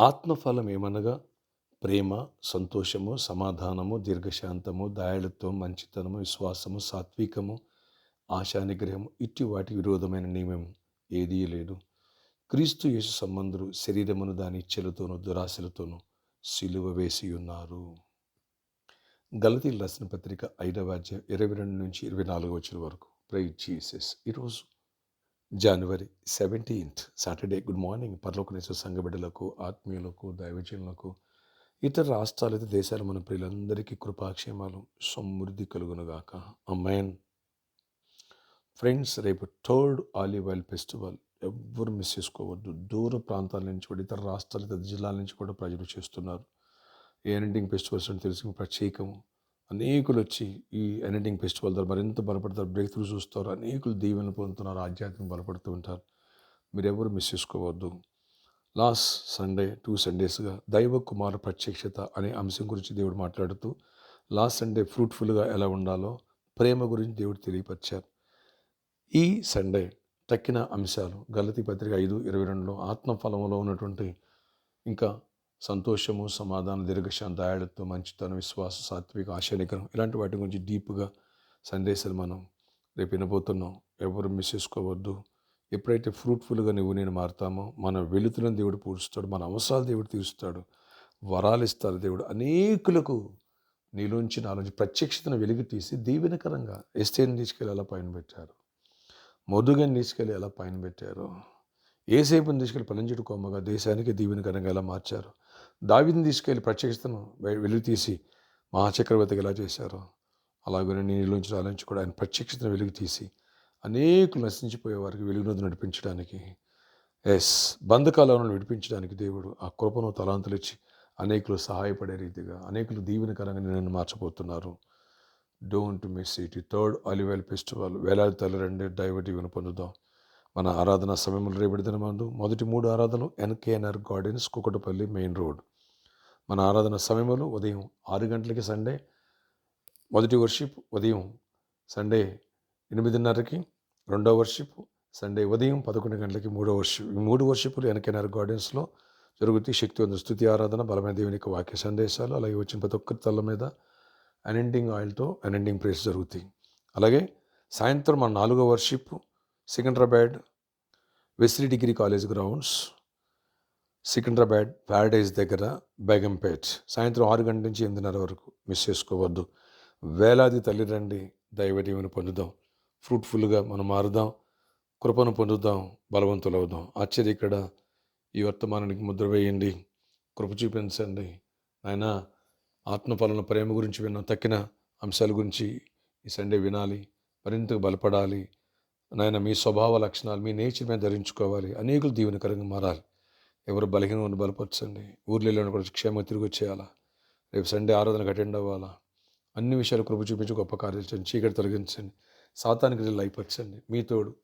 ఆత్మఫలం ఏమనగా? ప్రేమ సంతోషము సమాధానము దీర్ఘశాంతము దయాళుత్వం మంచితనము విశ్వాసము సాత్వికము ఆశానిగ్రహము ఇట్టి వాటి విరోధమైన నియమం ఏదీ లేదు. క్రీస్తు యేసు సంబంధులు శరీరమును దాని ఇచ్చలతోనూ దురాశలతోనూ సిలువ వేసి ఉన్నారు గలతీ రాసిన పత్రిక ఐదవ అధ్యాయం ఇరవై రెండు నుంచి ఇరవై నాలుగు వచ్చిన వరకు. ప్రై జీసస్ ఈరోజు January seventeenth Saturday good morning. పర్లోకనేశ్వర సంఘ బిడ్డలకు ఆత్మీయులకు దైవజనులకు ఇతర రాష్ట్రాలు ఇతర మన ప్రియులందరికీ కృపాక్షేమాలు సమృద్ధి కలుగునుగాక. అమ్మాయిన్ ఫ్రెండ్స్ రేపు థర్డ్ ఆలివ్ ఆయిల్ ఫెస్టివల్. ఎవ్వరు మిస్ చేసుకోవద్దు. దూర ప్రాంతాల నుంచి కూడా ఇతర రాష్ట్రాల ఇతర జిల్లాల నుంచి కూడా ప్రజలు చేస్తున్నారు. ఏ ఎండింగ్ ఫెస్టివల్స్ అని తెలిసిన ప్రత్యేకము. అనేకులు వచ్చి ఈ ఎనెంటింగ్ ఫెస్టివల్ ద్వారా మరింత బలపడతారు. బ్రేక్ త్రూ చూస్తారు. అనేకులు దీవెనలు పొందుతున్నారు. ఆధ్యాత్మిక బలపడుతూ ఉంటారు. మీరెవరు మిస్ చేసుకోవద్దు. లాస్ట్ సండే టూ సండేస్గా దైవ కుమార ప్రత్యక్షత అనే అంశం గురించి దేవుడు మాట్లాడుతూ లాస్ట్ సండే ఫ్రూట్ఫుల్గా ఎలా ఉండాలో ప్రేమ గురించి దేవుడు తెలియపరిచారు. ఈ సండే తక్కిన అంశాలు గలతి పత్రిక ఐదు ఇరవై రెండులో ఆత్మఫలంలో ఉన్నటువంటి ఇంకా సంతోషము సమాధానం దీర్ఘశాంత ఆయుడత్వం మంచితనం విశ్వాస సాత్విక ఆశానికరం ఇలాంటి వాటి గురించి డీప్గా సందేశాలు మనం రేపు వినబోతున్నాం. ఎవరు మిస్ చేసుకోవద్దు. ఎప్పుడైతే ఫ్రూట్ఫుల్గా నువ్వు నేను మారుతామో మన వెలుతులను దేవుడు పూడుస్తాడు మన అవసరాలు దేవుడు తీరుస్తాడు వరాలు ఇస్తారు దేవుడు. అనేకులకు నీలోంచి నాలోంచి ప్రత్యక్షతను వెలుగు తీసి దీవెనకరంగా ఎస్టేని తీసుకెళ్ళి ఎలా పైన పెట్టారు? మధుగని తీసుకెళ్ళి ఎలా పైన పెట్టారు? ఏసేపుని తీసుకెళ్ళి పలంచెడు కొమ్మగా దేశానికి దీవెనకరంగా ఎలా మార్చారు? దావిని తీసుకెళ్ళి ప్రత్యక్షతను వెలుగు తీసి మహాచక్రవర్తికి ఎలా చేశారో అలాగే నీలోంచి ఆలోచించి కూడా ఆయన ప్రత్యక్షతను వెలుగు తీసి అనేకులు నశించిపోయే వారికి వెలుగునది నడిపించడానికి ఎస్ బంధకాలను విడిపించడానికి దేవుడు ఆ కృపను తలాంతులు ఇచ్చి అనేకులు సహాయపడే రీతిగా అనేకులు దీవెనకరంగా నేను మార్చబోతున్నారు. Don't miss it third olive oil festival వేలాది తల్లి రెండు డైవర్టివ్ను పొందుదాం. మన ఆరాధన సమయంలో రేపటి మందు మొదటి మూడు ఆరాధనలు NKNR gardens Kukatpally main road. మన ఆరాధన సమయంలో ఉదయం ఆరు గంటలకి సండే మొదటి వర్షిప్ ఉదయం సండే ఎనిమిదిన్నరకి రెండో వర్షిప్ సండే ఉదయం పదకొండు గంటలకి మూడో వర్షిప్ ఈ మూడు వర్షిప్లు ఎన్కేఎన్ఆర్ గార్డెన్స్లో జరుగుతాయి శక్తివంత స్థుతి ఆరాధన బలమైన దేవుని యొక్క వాక్య సందేశాలు అలాగే వచ్చిన ప్రతి ఒక్కరి తల్ల మీద అనెండింగ్ ఆయిల్తో అనెండింగ్ ప్రేస్ జరుగుతాయి. అలాగే సాయంత్రం మన నాలుగో worship Secunderabad Wesley degree college grounds Secunderabad Paradise దగ్గర బేగంపేట్. సాయంత్రం ఆరు గంటల నుంచి ఎనిమిదిన్నర వరకు మిస్ చేసుకోవద్దు. వేలాది తల్లిదండ్రి రండి పొందుదాం. ఫ్రూట్ఫుల్గా మనం మారుదాం. కృపను పొందుదాం. బలవంతులవుదాం. ఆశ్చర్య ఇక్కడ ఈ వర్తమానానికి ముద్ర వేయండి. కృప చూపించండి. ఆయన ఆత్మఫలన ప్రేమ గురించి విన్న తక్కిన అంశాల గురించి ఈ సండే వినాలి. మరింతగా బలపడాలి. నాయన మీ స్వభావ లక్షణాలు మీ నేచర్ మీద ధరించుకోవాలి. అనేకులు దీవెనకరంగా మారాలి. ఎవరు బలహీన బలపరచండి. ఊర్లలో కూడా క్షేమ తిరిగి వచ్చేయాలా? రేపు సండే ఆరాధనకు అటెండ్ అవ్వాలా? అన్ని విషయాలు కృప చూపించి గొప్ప కార్యాలు చీకటి తొలగించండి. సాతానికి లైపరచండి మీ తోడు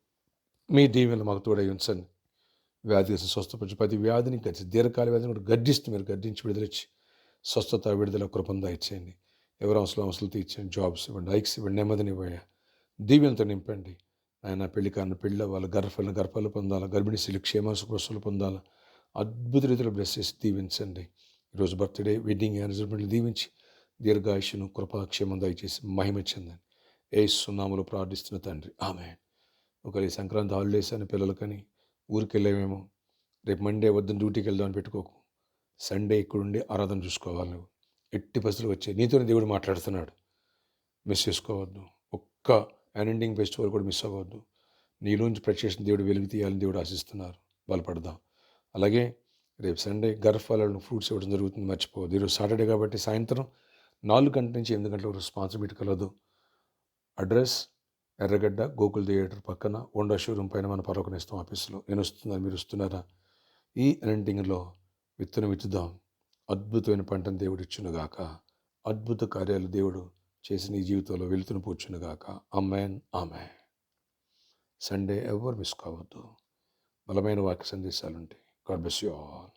మీ దీవెనలు మాకు తోడై ఉంచండి. వ్యాధి స్వస్థపరిచి ప్రతి వ్యాధిని గడిచి దీర్ఘకాల వ్యాధిని కూడా గడ్డిస్తూ మీరు గడ్డించి విడుదలచ్చి స్వస్థత విడుదల కృపందా ఇచ్చేయండి ఎవరు అవసరం అవసరం తీర్చండి. జాబ్స్ ఇవ్వండి ఐక్స్ ఇవ్వండి నెమ్మదిని ఇవ్వయా దీవెనతో నింపండి. ఆయన పెళ్ళి కాని పెళ్ళి వాళ్ళ గర్భాలను గర్భాలు పొందాలా గర్భిణీ స్త్రీలు క్షేమాసు పొందాలా అద్భుత రీతిలో బ్లెస్ చేసి దీవించండి. ఈరోజు బర్త్డే వెడ్డింగ్ యానివర్సరీలు దీవించి దీర్ఘాయుషను కృపాక్షేమం దయచేసి మహిమ చెందండి. ఏ సున్నాములు ప్రార్థిస్తున్న తండ్రి. ఆమె ఒకరి సంక్రాంతి హాలిడేస్ అని పిల్లలకని ఊరికెళ్ళేమేమో రేపు మండే వద్దని డ్యూటీకి వెళ్దామని పెట్టుకోకు. సండే ఇక్కడుండి ఆరాధన చూసుకోవాలి నువ్వు. ఎట్టి పరిస్థితులు వచ్చాయి నీతోనే దేవుడు మాట్లాడుతున్నాడు. మిస్ చేసుకోవద్దు. ఒక్క యానెండింగ్ ఫెస్టివల్ కూడా మిస్ అవ్వద్దు నీలోంచి ప్రత్యక్ష దేవుడు వెలుగు తీయాలని దేవుడు ఆశిస్తున్నారు. బలపడదాం. అలాగే రేపు సండే గర్భాలను ఫ్రూట్స్ ఇవ్వడం జరుగుతుంది మర్చిపోవద్దు ఈరోజు సాటర్డే కాబట్టి సాయంత్రం నాలుగు గంటల నుంచి ఎనిమిది గంటల వరకు స్పాన్సిబిలిటీ కలదు. అడ్రస్ ఎర్రగడ్డ గోకుల్ థియేటర్ పక్కన హోండా షోరూమ్ పైన మన పరోకనిస్తాం ఆఫీస్లో. నేను వస్తున్నాను మీరు వస్తున్నారా? ఈ రెండింగ్లో విత్తనం విత్తుదాం. అద్భుతమైన పంటను దేవుడు ఇచ్చునుగాక. అద్భుత కార్యాలు దేవుడు చేసిన ఈ జీవితంలో వెళుతున్న పూర్చునుగాక అమ్మాన్ ఆమె సండే ఎవరు మిస్ కావద్దు. బలమైన వాక్య సందేశాలు ఉంటాయి గాడ్ బ్లెస్ యూ ఆల్.